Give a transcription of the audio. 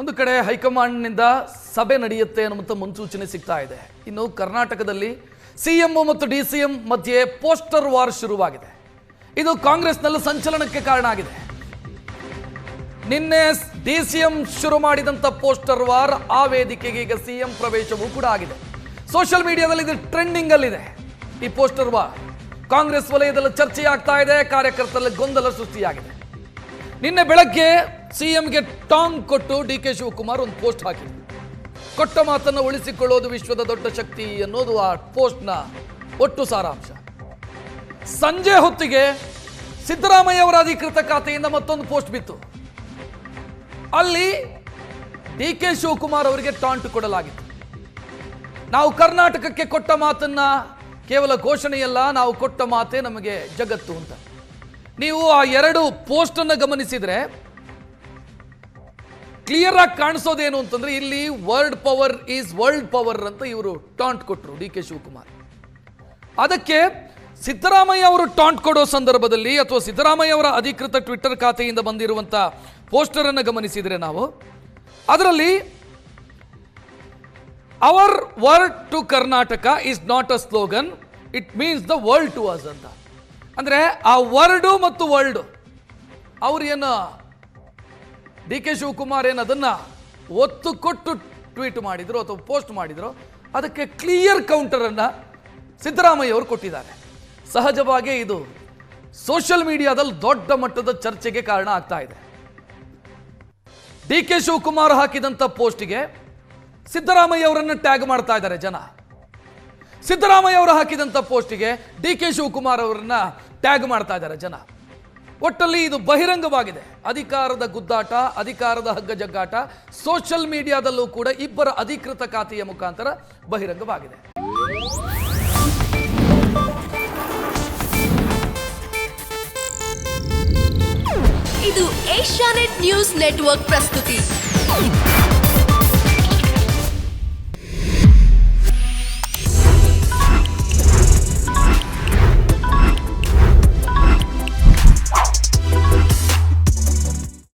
ಒಂದು ಕಡೆ ಹೈಕಮಾಂಡ್ನಿಂದ ಸಭೆ ನಡೆಯುತ್ತೆ ಅನ್ನುವಂಥ ಮುನ್ಸೂಚನೆ ಸಿಗ್ತಾ ಇದೆ. ಇನ್ನು ಕರ್ನಾಟಕದಲ್ಲಿ ಸಿಎಂ ಮತ್ತು ಡಿ ಸಿ ಎಂ ಮಧ್ಯೆ ಪೋಸ್ಟರ್ ವಾರ್ ಶುರುವಾಗಿದೆ. ಇದು ಕಾಂಗ್ರೆಸ್ನಲ್ಲಿ ಸಂಚಲನಕ್ಕೆ ಕಾರಣ ಆಗಿದೆ. ನಿನ್ನೆ ಡಿ ಸಿ ಎಂ ಶುರು ಮಾಡಿದಂಥ ಪೋಸ್ಟರ್ ವಾರ್ ಆ ವೇದಿಕೆಗೆ ಈಗ ಸಿ ಎಂ ಪ್ರವೇಶವೂ ಕೂಡ ಆಗಿದೆ. ಸೋಷಿಯಲ್ ಮೀಡಿಯಾದಲ್ಲಿ ಇದು ಟ್ರೆಂಡಿಂಗ್ ಅಲ್ಲಿದೆ ಈ ಪೋಸ್ಟರ್ ವಾರ್ ಕಾಂಗ್ರೆಸ್ ವಲಯದಲ್ಲಿ ಚರ್ಚೆ ಆಗ್ತಾ ಇದೆ, ಕಾರ್ಯಕರ್ತರಲ್ಲಿ ಗೊಂದಲ ಸೃಷ್ಟಿಯಾಗಿದೆ. ನಿನ್ನೆ ಬೆಳಗ್ಗೆ ಸಿಎಂಗೆ ಟಾಂಗ್ ಕೊಟ್ಟು ಡಿ ಕೆ ಶಿವಕುಮಾರ್ ಒಂದು ಪೋಸ್ಟ್ ಹಾಕಿದ್ರು ಕೊಟ್ಟ ಮಾತನ್ನು ಉಳಿಸಿಕೊಳ್ಳೋದು ವಿಶ್ವದ ದೊಡ್ಡ ಶಕ್ತಿ ಅನ್ನೋದು ಆ ಪೋಸ್ಟ್ನ ಒಟ್ಟು ಸಾರಾಂಶ. ಸಂಜೆ ಹೊತ್ತಿಗೆ ಸಿದ್ದರಾಮಯ್ಯ ಅವರ ಅಧಿಕೃತ ಖಾತೆಯಿಂದ ಮತ್ತೊಂದು ಪೋಸ್ಟ್ ಬಿತ್ತು. ಅಲ್ಲಿ ಡಿ ಕೆ ಶಿವಕುಮಾರ್ ಅವರಿಗೆ ಟಾಂಟ್ ಕೊಡಲಾಗಿತ್ತು. ನಾವು ಕರ್ನಾಟಕಕ್ಕೆ ಕೊಟ್ಟ ಮಾತನ್ನ ಕೇವಲ ಘೋಷಣೆಯಲ್ಲ, ನಾವು ಕೊಟ್ಟ ಮಾತೇ ನಮಗೆ ಜಗತ್ತು ಅಂತ. ನೀವು ಆ ಎರಡು ಪೋಸ್ಟನ್ನು ಗಮನಿಸಿದರೆ ಗಮನಿಸಿದ್ರೆ ಕ್ಲಿಯರ್ ಆಗಿ ಕಾಣಿಸೋದೇನು ಅಂತಂದ್ರೆ ಇಲ್ಲಿ world power is world power ಅಂತ ಇವರು ಟಾಂಟ್ ಕೊಟ್ಟರು ಡಿ ಕೆ ಶಿವಕುಮಾರ್. ಅದಕ್ಕೆ ಸಿದ್ದರಾಮಯ್ಯ ಅವರು ಟಾಂಟ್ ಕೊಡೋ ಸಂದರ್ಭದಲ್ಲಿ ಅಥವಾ ಸಿದ್ದರಾಮಯ್ಯ ಅವರ ಅಧಿಕೃತ ಟ್ವಿಟ್ಟರ್ ಖಾತೆಯಿಂದ ಬಂದಿರುವಂಥ ಪೋಸ್ಟರ್ ಅನ್ನು ಗಮನಿಸಿದರೆ ನಾವು, ಅದರಲ್ಲಿ our word to Karnataka is not a slogan it means the world to us ಅಂತ. ಅಂದರೆ ಆ ವರ್ಡು ಮತ್ತು ವರ್ಲ್ಡ್ ಅವ್ರು ಏನು ಡಿ ಕೆ ಶಿವಕುಮಾರ್ ಏನು ಅದನ್ನು ಒತ್ತು ಕೊಟ್ಟು ಟ್ವೀಟ್ ಮಾಡಿದರು ಅಥವಾ ಪೋಸ್ಟ್ ಮಾಡಿದರು, ಅದಕ್ಕೆ ಕ್ಲಿಯರ್ ಕೌಂಟರನ್ನು ಸಿದ್ದರಾಮಯ್ಯ ಅವರು ಕೊಟ್ಟಿದ್ದಾರೆ. ಸಹಜವಾಗೇ ಇದು ಸೋಷಿಯಲ್ ಮೀಡಿಯಾದಲ್ಲಿ ದೊಡ್ಡ ಮಟ್ಟದ ಚರ್ಚೆಗೆ ಕಾರಣ ಆಗ್ತಾ ಇದೆ. ಡಿ ಕೆ ಶಿವಕುಮಾರ್ ಹಾಕಿದಂಥ ಪೋಸ್ಟ್ಗೆ ಸಿದ್ದರಾಮಯ್ಯ ಅವರನ್ನು ಟ್ಯಾಗ್ ಮಾಡ್ತಾ ಇದ್ದಾರೆ ಜನ. ಸಿದ್ದರಾಮಯ್ಯ ಅವರು ಹಾಕಿದಂಥ ಪೋಸ್ಟಿಗೆ ಡಿ ಕೆ ಶಿವಕುಮಾರ್ ಅವರನ್ನು ಟ್ಯಾಗ್ ಮಾಡ್ತಾ ಇದ್ದಾರೆ ಜನ. ಒಟ್ಟಲ್ಲಿ ಇದು ಬಹಿರಂಗವಾಗಿದೆ. ಅಧಿಕಾರದ ಗುದ್ದಾಟ, ಅಧಿಕಾರದ ಹಗ್ಗ ಜಗ್ಗಾಟ ಸೋಷಿಯಲ್ ಮೀಡಿಯಾದಲ್ಲೂ ಕೂಡ ಇಬ್ಬರ ಅಧಿಕೃತ ಖಾತೆಯ ಮುಖಾಂತರ ಬಹಿರಂಗವಾಗಿದೆ. ಇದು ಏಷ್ಯಾನೆಟ್ ನ್ಯೂಸ್ ನೆಟ್ವರ್ಕ್ ಪ್ರಸ್ತುತಿ.